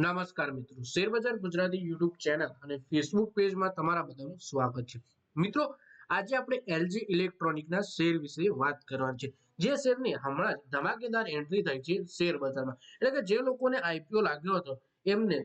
નમસ્કાર મિત્રો. શેરબજાર ગુજરાતી યુટ્યુબ ચેનલ અને ફેસબુક પેજમાં તમારા બધાનું સ્વાગત છે. મિત્રો, આજે આપણે એલજી ઇલેક્ટ્રોનિકના શેર વિશે વાત કરવાની છે. જે શેરની હમણાં જ ધમાકેદાર એન્ટ્રી થઈ છે શેર બજારમાં. એટલે કે જે લોકોને આઈપીઓ લાગ્યો હતો, એમને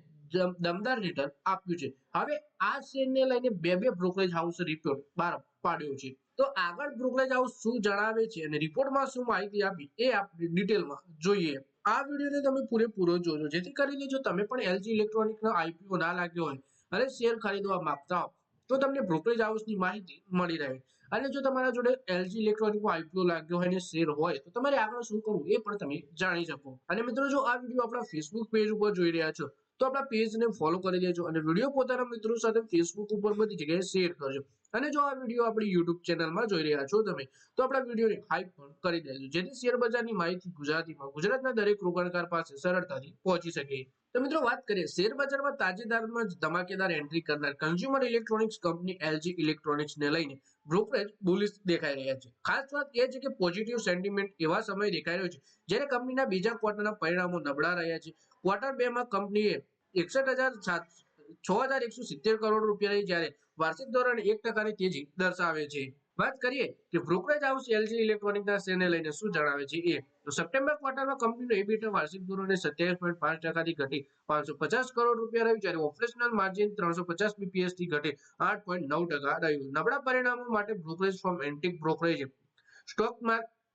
દમદાર રિટર્ન આપ્યું છે. હવે આ શેરને લઈને બે બે બ્રોકરેજ હાઉસ રિપોર્ટ બહાર પાડ્યો છે. તો આગળ બ્રોકરેજ હાઉસ શું જણાવે છે અને રિપોર્ટમાં શું માહિતી આપી એ આપણે ડિટેલમાં જોઈએ. આ વિડીયોને તમે પૂરેપૂરો જોજો. જેથી કરીને જો તમે પણ એલજી ઇલેક્ટ્રોનિકનો આઈપીઓ ના લાગ્યો હોય અને શેર ખરીદવા માંગતા હો, તો તમને બ્રોકરેજ હાઉસની માહિતી મળી રહે. અને જો તમારા જોડે એલજી ઇલેક્ટ્રોનિકનો આઈપીઓ લાગ્યો હોય અને શેર હોય, તો તમારે આગળ શું કરવું એ પણ તમે જાણી શકો. અને મિત્રો, જો આ વીડિયો આપણા ફેસબુક પેજ ઉપર જોઈ રહ્યા છો, તો આપણા પેજને ફોલો કરી દેજો અને વીડિયો પોતાના મિત્રો સાથે ફેસબુક ઉપર બધી જગ્યાએ શેર કરજો. અને જો આ વીડિયો આપણી યુટ્યુબ ચેનલમાં જોઈ રહ્યા છો તમે, તો આપણા વિડીયોને હાઈપ પણ કરી દેજો. જેથી શેર માહિતી ગુજરાતીમાં, ગુજરાતના દરેક રોકાણકાર પાસે સરળતાથી પહોંચી શકે. તો મિત્રો, વાત કરીએ શેર તાજેતરમાં જ ધમાકેદાર એન્ટ્રી કરનાર કન્ઝ્યુમર ઇલેક્ટ્રોનિક્સ કંપની એલજી ઇલેક્ટ્રોનિક્સને લઈને બ્રોકરેજ બુલિશ દેખાઈ રહ્યા છે. ખાસ વાત એ છે કે પોઝિટિવ સેન્ટિમેન્ટ એવા સમય દેખાઈ રહ્યો છે, જ્યારે કંપનીના બીજા ક્વાર્ટરના પરિણામો નબળા રહ્યા છે. ક્વાર્ટર બે માં કંપનીએ એકસઠ હજાર છ કરોડ રૂપિયાની જ્યારે વાર્ષિક ધોરણે એક ટકાની તેજી દર્શાવે છે. વાત કરીએ કે બ્રોકરેજ હાઉસ એલજી ઇલેક્ટ્રોનિકના શેરને લઈને શું જણાવે છે એ? તો સપ્ટેમ્બર ક્વાર્ટરમાં કંપનીનો એબીટા વાર્ષિક ધોરણે સત્યાવીસ પોઈન્ટ પાંચ ટકાથી ઘટી પાંચસો પચાસ કરોડ રૂપિયા રહ્યું, જ્યારે ઓપરેશનલ માર્જિન ત્રણસો પચાસ બીપીએસથી ઘટી આઠ પોઈન્ટ નવ ટકા રહ્યું. નબળા પરિણામો માટે brokerage firm Antique brokerage, stock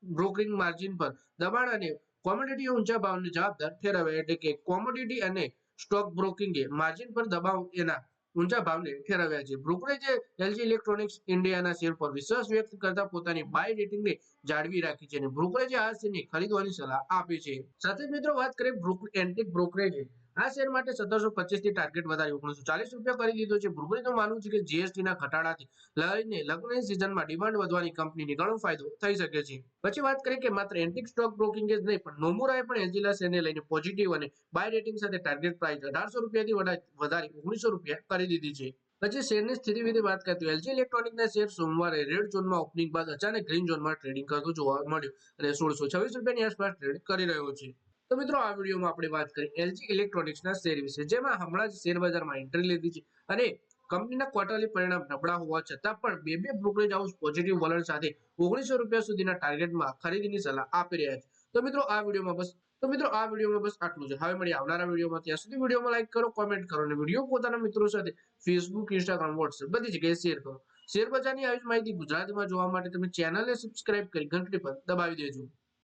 broking margin પર દબાણ અને કોમોડિટી ઊંચા ભાવને જવાબદાર ઠેરવે, એટલે કે કોમોડિટી અને સ્ટોક બ્રોકિંગે માર્જિન પર દબાવ એના ઊંચા ભાવને ઠેરવ્યા છે. બ્રોકરેજે એલજી ઇલેક્ટ્રોનિક્સ ઇન્ડિયાના શેર પર વિશ્વાસ વ્યક્ત કરતા પોતાની બાય રેટિંગને જાળવી રાખી છે અને બ્રોકરેજે આ શેરની ખરીદવાની સલાહ આપી છે. સાથે મિત્રો વાત કરીએ એન્ટિક બ્રોકરેજે આ શેર માટે સત્તરસો પચીસથી ટાર્ગેટ વધારી ઓગણીસો ચાલીસ રૂપિયા કરી દીધો છે. બ્રોકરેજનું માનવું છે કે જીએસટી ના ઘટાડાથી લઈને લગ્ન સિઝનમાં ડિમાન્ડ વધવાની કંપનીને ઘણો ફાયદો થઈ શકે છે. પછી વાત કરીએ કે માત્ર એન્ટિક સ્ટોક બ્રોકિંગ જ નહીં, પણ નોમુરાએ પણ એલજીલા શેરને લઈને પોઝિટિવ અને બાય રેટિંગ સાથે ટાર્ગેટ પ્રાઇસ અઢારસો રૂપિયાથી વધારી ઓગણીસો રૂપિયા કરી દીધી છે. પછી શેરની સ્થિતિ વિશે વાત કરતી એલજી એલજી ઇલેક્ટ્રોનિકના શેર સોમવારે રેડ ઝોનમાં ઓપનિંગ બાદ અચાનક ગ્રીન ઝોનમાં ટ્રેડિંગ કરતું જોવા મળ્યું અને સોળસો છવ્વીસ રૂપિયાની આસપાસ ટ્રેડ કરી રહ્યો છે. તો મિત્રો, આ વિડીયોમાં આપણે વાત કરી એલજી ઇલેક્ટ્રોનિક્સના શેર વિશે. જેમાં હમણાં જ શેર એન્ટ્રી લીધી છે અને કંપનીના ક્વાર્ટરલી પરિણામ નબળા હોવા છતાં પણ બે બે બ્રોકરેજ હાઉસ પોઝિટિવ વલણ સાથે ઓગણીસો રૂપિયા સુધીના ટાર્ગેટમાં ખરીદીની સલાહ આપી રહ્યા છે. તો મિત્રો, આ વિડીયોમાં બસ, તો મિત્રો, આ વિડીયોમાં બસ આટલું છે હવે મળી આવનારા વિડીયોમાં. ત્યાં સુધી વિડીયોમાં લાઈક કરો કોમેન્ટ કરો અને વીડિયો પોતાના મિત્રો સાથે ફેસબુક ઇન્સ્ટાગ્રામ વોટ્સએપ બધી જગ્યાએ શેર કરો. શેર બજારની આવી માહિતી ગુજરાતીમાં જોવા માટે તમે ચેનલને સબસ્ક્રાઇબ કરી ઘંટડી પર દબાવી દેજો.